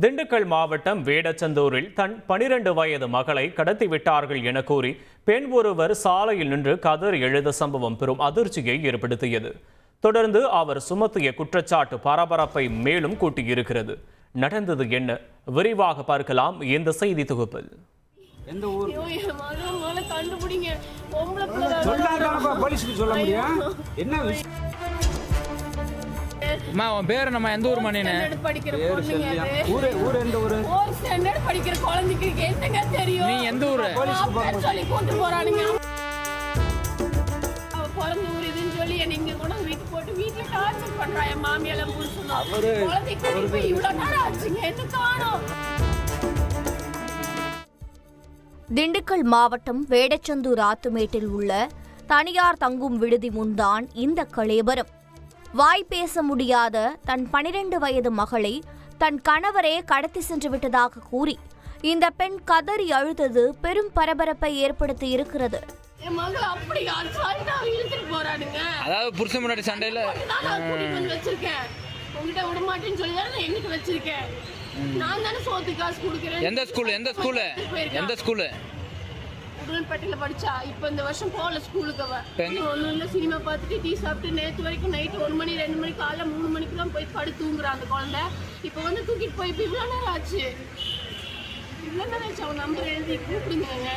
திண்டுக்கல் மாவட்டம் வேடச்சந்தூரில் தன் பனிரெண்டு வயது மகளை கடத்திவிட்டார்கள் என கூறி பெண் ஒருவர் சாலையில் நின்று கதறி எழுத சம்பவம் பெரும் அதிர்ச்சியை ஏற்படுத்தியது. தொடர்ந்து அவர் சுமத்திய குற்றச்சாட்டு பரபரப்பை மேலும் கூட்டியிருக்கிறது. நடந்தது என்ன? விரிவாக பார்க்கலாம் இந்த செய்தி தொகுப்பில். எந்த ஊர்? கண்டுபிடிங்க. என்ன விஷயம்? அம்மா உன் பேர் நம்ம எந்த ஊர் மணினு standard படிக்கிற பேரு பொண்ணுங்க செல்வியா? அது. ஊரு ஊர் எந்த ஊரு? fourth standard படிக்கிற குழந்தைக்கு என்னங்க தெரியும்? நீ எந்த ஊரு? அப்பா சொல்லி கூட்டு போறானுங்க. அவ பிறந்த ஊர் இதுன்னு சொல்லி என்னை இங்க கூட வீட்டுக்கு போட்டு வீட்டுல டார்ச்சர் பண்றா என் மாமியெல்லாம் புருஷனும் அவரு- குழந்தை கூட்டிட்டு போய் இவ்வளவு நேரம் ஆச்சுங்க என்ன காணோம் திண்டுக்கல் மாவட்டம் வேடச்சந்தூர் ஆத்துமேட்டில் உள்ள தனியார் தங்கும் விடுதி முன்தான் இந்த கலேபரம் வாய் பேச முடியாத தன் பனிரெண்டு வயது மகளை தன் கணவரே கடத்தி சென்று விட்டதாக கூறி இந்த பெண் கதறி அழுதது பெரும் பரபரப்பை ஏற்படுத்தி இருக்கிறது. அதாவது புருஷன் முன்னாடி சண்டையில எந்த ஸ்கூல்? எந்த ஸ்கூலு? எந்த ஸ்கூலு? உடன்பட்டில படிச்சா இப்போ இந்த வருஷம் போகல ஸ்கூலுக்கு அவ. ஒன்றும் இல்லை சினிமா பார்த்துட்டு டீ சாப்பிட்டு நேற்று வரைக்கும் நைட்டு ஒரு மணி ரெண்டு மணி காலைல மூணு மணிக்கு தான் போய் படு தூங்குறா அந்த குழந்தை. இப்போ வந்து தூக்கிட்டு போய் இப்போ இவ்வளோ நேரம் ஆச்சு? இவ்வளோ நேரம் ஆச்சு அவன் நம்பர் எழுதி கூப்பிடுங்க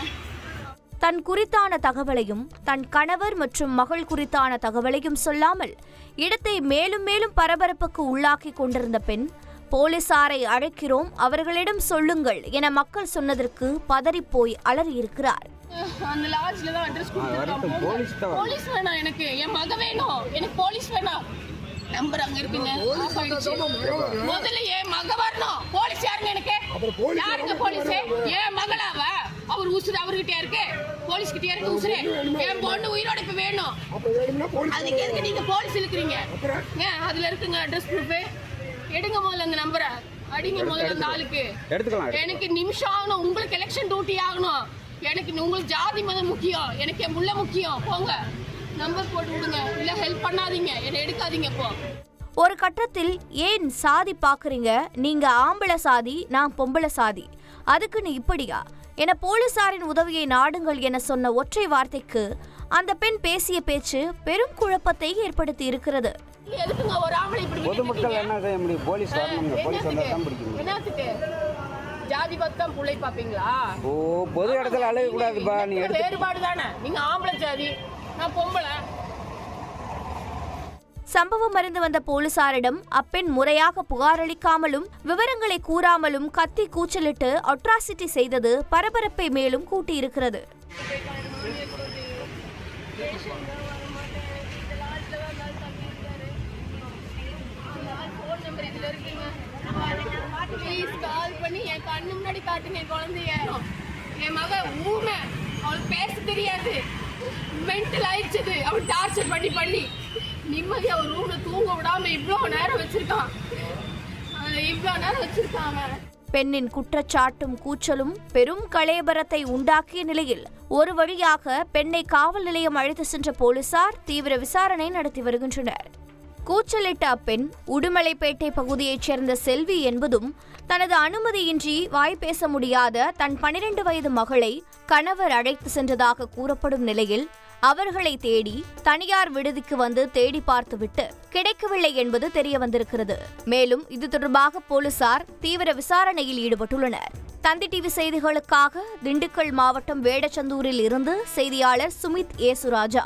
தன் குறித்தான தகவலையும் தன் கணவர் மற்றும் மகள் குறித்தான தகவலையும் சொல்லாமல் இடத்தை மேலும் மேலும் பரபரப்புக்கு உள்ளாக்கி கொண்டிருந்த பெண் போலீசாரை அழைக்கிறோம் அவர்களிடம் சொல்லுங்கள் என மக்கள் சொன்னதற்கு பதறிப்போய் அலறியிருக்கிறார். அந்த லாட்ஜ்ல தான் அட்ரஸ் வரட்டும், போலீஸ் தான் கொடுத்துருக்கான் போலீஸ் வேணாம் எனக்கு என் மக வேணும். எனக்கு போலீஸ் வேணாம் நம்பர் அங்க இருக்குங்க. முதல்ல என் மக வரணும். போலீஸ் யாருங்க எனக்கு? யாருங்க போலீஸ் என் மகளா அவ? அவர் உசுறு அவர்கிட்ட இருக்கு? போலீஸ் கிட்ட இருக்கு உசுறு? என் பொண்ணு உயிரோட இப்ப வேணும். அதுக்கு எதுக்கு நீங்க போலீஸ் இழுக்கிறீங்க? ஏன் அதுல இருக்குங்க அட்ரஸ் ப்ரூஃப் எடுங்க முதல்ல அந்த நம்பரை அடிங்க முதல்ல அந்த ஆளுக்கு. எடுத்துக்கலாம் எனக்கு நிமிஷம் ஆகணும். உங்களுக்கு எலெக்ஷன் டியூட்டி ஆகணும். எனக்கு உங்களுக்கு ஜாதி மதம் முக்கியம். எனக்கு என் முள்ள முக்கியம். போங்க. நம்பர் போட்டு விடுங்க. இல்ல ஹெல்ப் பண்ணாதீங்க. என்னை எடுக்காதீங்க இப்போ ஒரு கட்டத்தில் ஏன் சாதி பாக்குறீங்க? நீங்க ஆம்பளை சாதி நான் பொம்பளை சாதி. அதுக்குன்னு இப்படியா? என போலீசாரின் உதவியை நாடுங்கள் என சொன்ன ஒற்றை வார்த்தைக்கு அந்த பெண் பேசிய பேச்சு பெரும் குழப்பத்தை ஏற்படுத்தி இருக்கிறது. பொதுமக்கள்? என்ன செய்ய முடியும்? போலீஸ் போலீஸ் வந்தால் தான் ஜாதி பத்தம் புள்ளை பாப்பீங்களா ஓ பொது இடத்துல அழக கூடாதுப்பா நீ வேறுபாடு தானே நீங்க ஆம்பளை ஜாதி நான் பொம்பளை. சம்பவம் அறிந்து வந்த போலீசாரிடம் அப்பெண் முறையாக புகாரளிக்காமலும் விவரங்களை கூறாமலும் கத்தி கூச்சலிட்டு அட்ராசிட்டி செய்தது பரபரப்பை மேலும் கூட்டியிருக்கிறது ஃபோன் நம்பர் இதுல இருக்குங்க ப்ளீஸ் கால் பண்ணி என் கண்ணு முன்னாடி காட்டுங்க என் குழந்தைய. என் மக ஊமை. அவளுக்கு பேச தெரியாது. மென்டல் ஆயிடுச்சது. அவன் டார்ச்சர் பண்ணி பண்ணி. நிம்மதி அவன் ரூம்ல தூங்க விடாம இவ்வளோ நேரம் வச்சிருக்கான். இவ்வளோ நேரம் வச்சிருக்கான் அவன். பெண்ணின் குற்றச்சாட்டும் கூச்சலும் பெரும் கலேபரத்தை உண்டாக்கிய நிலையில் ஒரு வழியாக பெண்ணை காவல் நிலையம் அழைத்து சென்ற போலீசார் தீவிர விசாரணை நடத்தி வருகின்றனர். கூச்சலிட்ட அப்பெண் உடுமலைப்பேட்டை பகுதியைச் சேர்ந்த செல்வி என்பதும் தனது அனுமதியின்றி வாய் பேச முடியாத தன் பனிரெண்டு வயது மகளை கணவர் அழைத்து சென்றதாக கூறப்படும் நிலையில் அவர்களை தேடி தனியார் விடுதிக்கு வந்து தேடி பார்த்துவிட்டு கிடைக்கவில்லை என்பது தெரிய வந்திருக்கிறது மேலும் இது தொடர்பாக போலீசார் தீவிர விசாரணையில் ஈடுபட்டுள்ளனர். தந்தி டிவி செய்திகளுக்காக திண்டுக்கல் மாவட்டம் வேடச்சந்தூரில் இருந்து செய்தியாளர் சுமித் ஏசுராஜா.